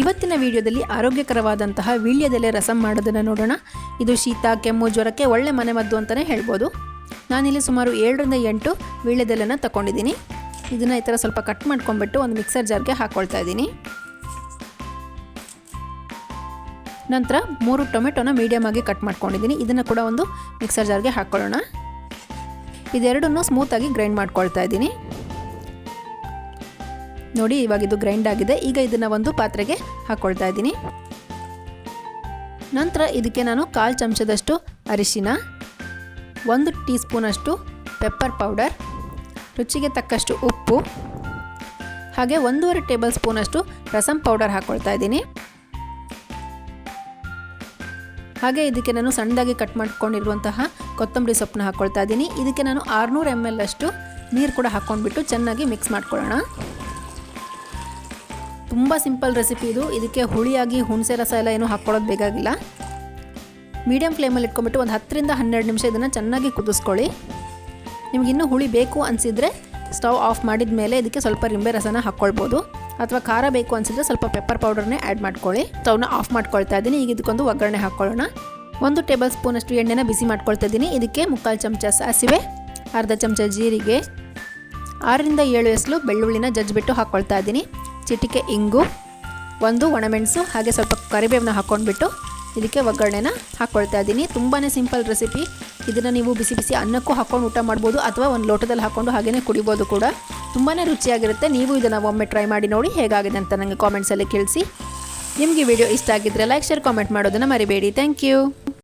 ಇವತ್ತಿನ ವಿಡಿಯೋದಲ್ಲಿ ಆರೋಗ್ಯಕರವಾದಂತಹ ವೀಳ್ಯದೆಲೆ ರಸಂ ಮಾಡೋದನ್ನು ನೋಡೋಣ. ಇದು ಶೀತ, ಕೆಮ್ಮು, ಜ್ವರಕ್ಕೆ ಒಳ್ಳೆ ಮನೆಮದ್ದು ಅಂತಲೇ ಹೇಳ್ಬೋದು. ನಾನಿಲ್ಲಿ ಸುಮಾರು ಏಳರಿಂದ ಎಂಟು ವೀಳ್ಯದೆಲೆನ ತಗೊಂಡಿದ್ದೀನಿ ಇದನ್ನು ಈ ಥರ ಸ್ವಲ್ಪ ಕಟ್ ಮಾಡ್ಕೊಂಡ್ಬಿಟ್ಟು ಒಂದು ಮಿಕ್ಸರ್ ಜಾರ್ಗೆ ಹಾಕ್ಕೊಳ್ತಾ ಇದ್ದೀನಿ. ನಂತರ ಮೂರು ಟೊಮೆಟೊನ ಮೀಡಿಯಮ್ ಆಗಿ ಕಟ್ ಮಾಡ್ಕೊಂಡಿದ್ದೀನಿ. ಇದನ್ನು ಕೂಡ ಒಂದು ಮಿಕ್ಸರ್ ಜಾರ್ಗೆ ಹಾಕ್ಕೊಳ್ಳೋಣ ಇದೆರಡನ್ನೂ ಸ್ಮೂತಾಗಿ ಗ್ರೈಂಡ್ ಮಾಡ್ಕೊಳ್ತಾ ಇದ್ದೀನಿ. ನೋಡಿ, ಇವಾಗ ಇದು ಗ್ರೈಂಡ್ ಆಗಿದೆ. ಈಗ ಇದನ್ನು ಒಂದು ಪಾತ್ರೆಗೆ ಹಾಕ್ಕೊಳ್ತಾ ಇದ್ದೀನಿ. ನಂತರ ಇದಕ್ಕೆ ನಾನು ಕಾಲು ಚಮಚದಷ್ಟು ಅರಿಶಿನ, ಒಂದು ಟೀ ಸ್ಪೂನಷ್ಟು ಪೆಪ್ಪರ್ ಪೌಡರ್ ರುಚಿಗೆ ತಕ್ಕಷ್ಟು ಉಪ್ಪು, ಹಾಗೆ ಒಂದೂವರೆ ಟೇಬಲ್ ಸ್ಪೂನಷ್ಟು ರಸಂ ಪೌಡರ್ ಹಾಕ್ಕೊಳ್ತಾ ಇದ್ದೀನಿ. ಹಾಗೆ ಇದಕ್ಕೆ ನಾನು ಸಣ್ಣದಾಗಿ ಕಟ್ ಮಾಡ್ಕೊಂಡಿರುವಂತಹ ಕೊತ್ತಂಬರಿ ಸೊಪ್ಪನ್ನ ಹಾಕ್ಕೊಳ್ತಾ ಇದ್ದೀನಿ. ಇದಕ್ಕೆ ನಾನು ಆರುನೂರು ಎಂ ಎಲ್ ಅಷ್ಟು ನೀರು ಕೂಡ ಹಾಕ್ಕೊಂಡ್ಬಿಟ್ಟು ಚೆನ್ನಾಗಿ ಮಿಕ್ಸ್ ಮಾಡ್ಕೊಳ್ಳೋಣ. ತುಂಬ ಸಿಂಪಲ್ ರೆಸಿಪಿ ಇದು. ಇದಕ್ಕೆ ಹುಳಿಯಾಗಿ ಹುಣಸೆ ರಸ ಎಲ್ಲ ಏನೂ ಹಾಕ್ಕೊಳ್ಳೋದು ಬೇಕಾಗಿಲ್ಲ. ಮೀಡಿಯಮ್ ಫ್ಲೇಮಲ್ಲಿ ಇಟ್ಕೊಂಬಿಟ್ಟು ಒಂದು ಹತ್ತರಿಂದ ಹನ್ನೆರಡು ನಿಮಿಷ ಇದನ್ನು ಚೆನ್ನಾಗಿ ಕುದಿಸ್ಕೊಳ್ಳಿ. ನಿಮ್ಗೆ ಇನ್ನೂ ಹುಳಿ ಬೇಕು ಅನಿಸಿದರೆ ಸ್ಟವ್ ಆಫ್ ಮಾಡಿದ ಮೇಲೆ ಇದಕ್ಕೆ ಸ್ವಲ್ಪ ರಿಂಬೆ ರಸನ ಹಾಕ್ಕೊಳ್ಬೋದು. ಅಥವಾ ಖಾರ ಬೇಕು ಅನಿಸಿದ್ರೆ ಸ್ವಲ್ಪ ಪೆಪ್ಪರ್ ಪೌಡರ್ನೇ ಆ್ಯಡ್ ಮಾಡ್ಕೊಳ್ಳಿ. ಸ್ಟವ್ನ ಆಫ್ ಮಾಡ್ಕೊಳ್ತಾ ಇದ್ದೀನಿ. ಈಗ ಇದಕ್ಕೊಂದು ಒಗ್ಗರಣೆ ಹಾಕ್ಕೊಳ್ಳೋಣ. ಒಂದು ಟೇಬಲ್ ಸ್ಪೂನಷ್ಟು ಎಣ್ಣೆನ ಬಿಸಿ ಮಾಡ್ಕೊಳ್ತಾ ಇದ್ದೀನಿ. ಇದಕ್ಕೆ ಮುಕ್ಕಾಲು ಚಮಚ ಸಾಸಿವೆ, ಅರ್ಧ ಚಮಚ ಜೀರಿಗೆ, ಆರರಿಂದ ಏಳು ಎಸಲು ಬೆಳ್ಳುಳ್ಳಿನ ಜಜ್ಜಿಬಿಟ್ಟು ಹಾಕ್ಕೊಳ್ತಾ ಇದ್ದೀನಿ. ಚಿಟಿಕೆ, ಇಂಗು, ಒಂದು ಒಣಮೆಣಸು, ಹಾಗೆ ಸ್ವಲ್ಪ ಕರಿಬೇವನ್ನ ಹಾಕ್ಕೊಂಡ್ಬಿಟ್ಟು ಇದಕ್ಕೆ ಒಗ್ಗರಣೆನ ಹಾಕ್ಕೊಳ್ತಾ ಇದ್ದೀನಿ. ತುಂಬಾ ಸಿಂಪಲ್ ರೆಸಿಪಿ. ಇದನ್ನು ನೀವು ಬಿಸಿ ಬಿಸಿ ಅನ್ನಕ್ಕೂ ಹಾಕ್ಕೊಂಡು ಊಟ ಮಾಡ್ಬೋದು ಅಥವಾ ಒಂದು ಲೋಟದಲ್ಲಿ ಹಾಕ್ಕೊಂಡು ಹಾಗೆಯೇ ಕುಡಿಬೋದು ಕೂಡ. ತುಂಬಾ ರುಚಿಯಾಗಿರುತ್ತೆ. ನೀವು ಇದನ್ನು ಒಮ್ಮೆ ಟ್ರೈ ಮಾಡಿ ನೋಡಿ ಹೇಗಾಗಿದೆ ಅಂತ ನನಗೆ ಕಾಮೆಂಟ್ಸಲ್ಲಿ ತಿಳಿಸಿ ನಿಮಗೆ ವಿಡಿಯೋ ಇಷ್ಟ ಆಗಿದ್ದರೆ ಲೈಕ್ ಶೇರ್ ಕಾಮೆಂಟ್ ಮಾಡೋದನ್ನು ಮರಿಬೇಡಿ. Thank you